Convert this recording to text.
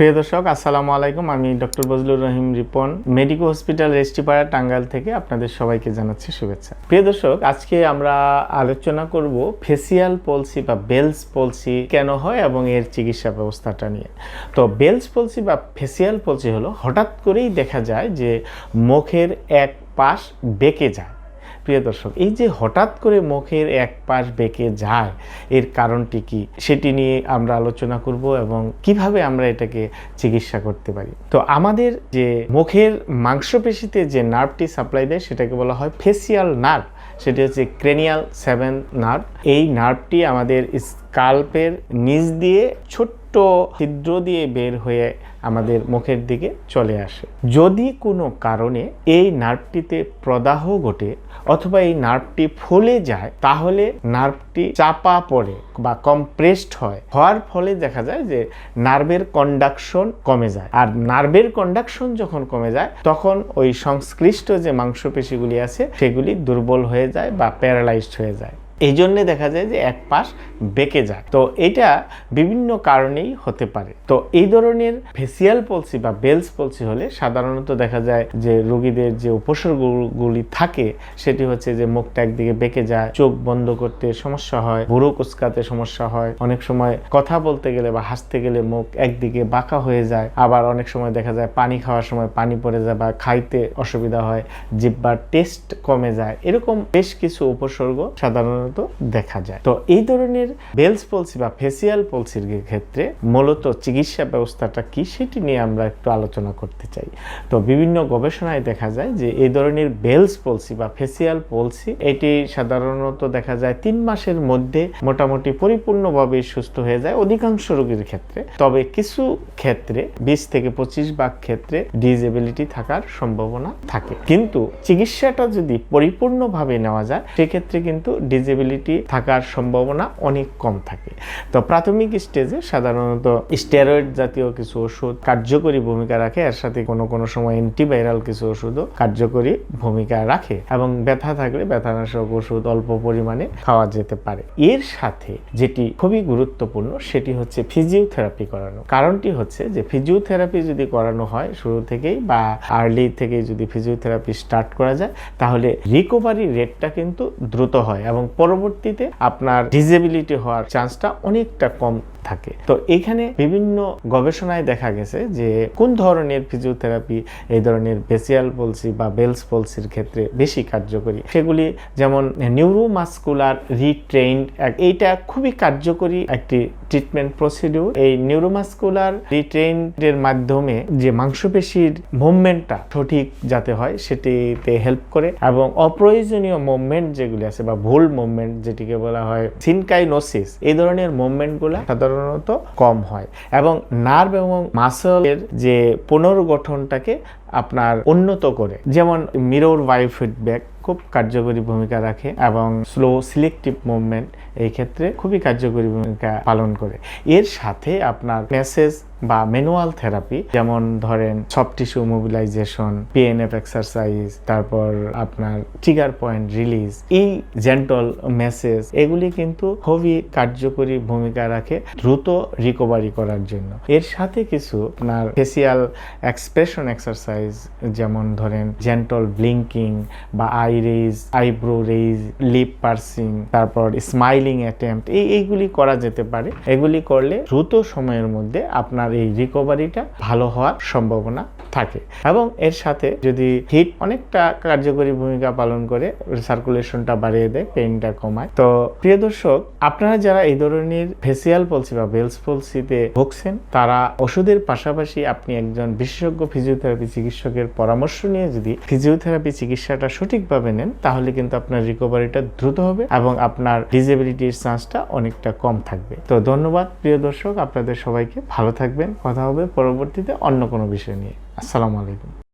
প্রিয় দর্শক, আসসালামু আলাইকুম। আমি doctor Bazlur Rahim Ripon. Medico hospital রেস্টিপাড়া Tangail থেকে আপনাদের সবাইকে জানাচ্ছি শুভেচ্ছা। প্রিয় দর্শক, আজকে আমরা আলোচনা করব ফেসিয়াল পলসি বা বেলস পলসি কেন হয় এবং এর চিকিৎসা ব্যবস্থাটা নিয়ে। তো বেলস পলসি বা ফেসিয়াল পলসি হলো হঠাৎ করেই দেখা যায় যে মুখের এক পাশ বেঁকে যায়। প্রিয় দর্শক, এই যে হঠাৎ করে মুখের এক পাশ বেঁকে যায়, এর কারণটি কি? সেটি নিয়ে আমরা আলোচনা করব এবং কীভাবে আমরা এটাকে চিকিৎসা করতে পারি? তো আমাদের যে মুখের মাংসপেশিতে যে নার্ভটি সাপ্লাই দেয়, সেটাকে বলা হয় ফেসিয়াল নার্ভ সেটি হচ্ছে ক্রেনিয়াল সেভেন নার্ভ এই নার্ভটি আমাদের স্কাল্পের নিচ দিয়ে ছোট্ট ছিদ্র দিয়ে বের হয়ে আমাদের মুখের দিকে চলে আসে। যদি কোনো কারণে এই নার্ভটিতে প্রদাহ ঘটে অথবা এই নার্ভটি ফুলে যায়, তাহলে নার্ভটি চাপা পড়ে বা কম্প্রেসড হয়। হওয়ার ফলে দেখা যায় যে নার্ভের কন্ডাকশন কমে যায়। আর নার্ভের কন্ডাকশন যখন কমে যায়, তখন ওই সংশ্লিষ্ট যে মাংসপেশিগুলি আছে, সেগুলি দুর্বল হয়ে যায় বা প্যারালাইজড হয়ে যায়। এই জন্যে দেখা যায় যে এক পাশ বেঁকে যায়। তো এটা বিভিন্ন কারণেই হতে পারে। তো এই ধরনের ফেসিয়াল পলসি বা বেলস পলসি হলে সাধারণত দেখা যায় যে রোগীদের যে উপসর্গগুলি থাকে, সেটি হচ্ছে যে মুখটা একদিকে বেঁকে যায়, চোখ বন্ধ করতে সমস্যা হয়, বুড়ো কুচকাতে সমস্যা হয়, অনেক সময় কথা বলতে গেলে বা হাসতে গেলে মুখ একদিকে বাঁকা হয়ে যায়, আবার অনেক সময় দেখা যায় পানি খাওয়ার সময় পানি পড়ে যায় বা খাইতে অসুবিধা হয়, জিব্বার টেস্ট কমে যায়। এরকম বেশ কিছু উপসর্গ সাধারণত দেখা যায়। তো এই ধরনের বেলস পলসি বা ফেসিয়াল পলসির ক্ষেত্রে মূলত চিকিৎসা ব্যবস্থাটা কি সেটি নিয়ে আমরা একটু আলোচনা করতে চাই। তো বিভিন্ন গবেষণায় দেখা যায় যে এই ধরনের বেলস পলসি বা ফেসিয়াল পলসি, এটি সাধারণত দেখা যায় তিন মাসের মধ্যে মোটামুটি পরিপূর্ণভাবে সুস্থ হয়ে যায় অধিকাংশ রোগীর ক্ষেত্রে। তবে কিছু ক্ষেত্রে, বিশ থেকে পঁচিশ ভাগ ক্ষেত্রে ডিজেবিলিটি থাকার সম্ভাবনা থাকে। কিন্তু চিকিৎসাটা যদি পরিপূর্ণভাবে নেওয়া যায়, সেক্ষেত্রে কিন্তু ডিজেবিলিটি থাকার সম্ভাবনা অনেক কম থাকে। তো প্রাথমিক স্টেজে সাধারণত স্টেরয়েড জাতীয় কিছু ওষুধ কার্যকরী ভূমিকা রাখে। এর সাথে কোনো কোনো সময় অ্যান্টিভাইরাল কিছু ওষুধও কার্যকরী ভূমিকা রাখে এবং ব্যথা থাকলে ব্যথানাশক ওষুধ অল্প পরিমাণে খাওয়া যেতে পারে। এর সাথে যেটি খুবই গুরুত্বপূর্ণ সেটি হচ্ছে ফিজিওথেরাপি করানো। কারণটি হচ্ছে যে ফিজিওথেরাপি যদি করানো হয় শুরু থেকেই বা আর্লি থেকেই যদি ফিজিওথেরাপি স্টার্ট করা যায়, তাহলে রিকভারি রেটটা কিন্তু দ্রুত হয় এবং পরবর্তীতে আপনার ডিজেবিলিটি হওয়ার চান্সটা অনেকটা কম থাকে। তো এখানে বিভিন্ন গবেষণায় দেখা গেছে যে কোন ধরনের ফিজিওথেরাপি এই ধরনের বেসিয়াল পলসি বা বেলস পলসির ক্ষেত্রে বেশি কার্যকরী? সেগুলি যেমন নিউরোমাস্কুলার রিট্রেইন্ড এইটা খুবই কার্যকরী একটি ট্রিটমেন্ট প্রসিডিউর এই নিউরোমাস্কুলার রিট্রেইনডের মাধ্যমে যে মাংসপেশির মুভমেন্টটা সঠিক যাতে হয়, সেটিতে হেল্প করে এবং অপ্রয়োজনীয় মুভমেন্ট যেগুলি আছে বা ভুল মুভমেন্ট যেটিকে বলা হয় সিনকাইনোসিস এই ধরনের মুভমেন্টগুলো সাধারণত কম হয় এবং নার্ভ এবং মাসলের যে পুনর্গঠনটাকে আপনার উন্নত করে। যেমন মিরর বায়ো ফিডব্যাক খুব কার্যকরী ভূমিকা রাখে এবং স্লো সিলেক্টিভ মুভমেন্ট এই ক্ষেত্রে খুবই কার্যকরী ভূমিকা পালন করে। এর সাথে আপনার মেসেজ বা ম্যানুয়াল থেরাপি যেমন ধরেন soft tissue mobilization PNF exercise তারপর আপনার ট্রিগার পয়েন্ট রিলিজ এই জেন্টল মেসেজ এগুলি কিন্তু খুবই কার্যকরী ভূমিকা রাখে দ্রুত রিকভারি করার জন্য। এর সাথে কিছু আপনার ফেসিয়াল এক্সপ্রেশন এক্সারসাইজ যেমন ধরেন জেন্টল ব্লিঙ্কিং বা eye raise eyebrow raise lip pursing তারপর স্মাইলিং অ্যাটেম্পট এই, এইগুলি করা যেতে পারে। এগুলি করলে দ্রুত সময়ের মধ্যে আপনার এই রিকভারিটা ভালো হওয়ার সম্ভাবনা থাকে। এবং এর সাথে যদি হিট অনেকটা কার্যকরী ভূমিকা পালন করে সার্কুলেশনটা বাড়িয়ে দেয় পেইনটা কমায়। তো প্রিয় দর্শক, আপনারা যারা এই ধরনের ফেসিয়াল পলসি বা বেলস পলসিতে ভুগছেন, তারা ওষুধের পাশাপাশি আপনি একজন বিশেষজ্ঞ ফিজিওথেরাপি চিকিৎসকের পরামর্শ নিয়ে যদি ফিজিওথেরাপি চিকিৎসাটা সঠিকভাবে নেন, তাহলে কিন্তু আপনার রিকভারিটা দ্রুত হবে এবং আপনার ডিজেবিলিটির চান্সটা অনেকটা কম থাকবে। তো ধন্যবাদ প্রিয় দর্শক, আপনাদের সবাইকে। ভালো থাকবেন। কথা হবে পরবর্তীতে অন্য কোনো বিষয় নিয়ে। আসসালামু আলাইকুম।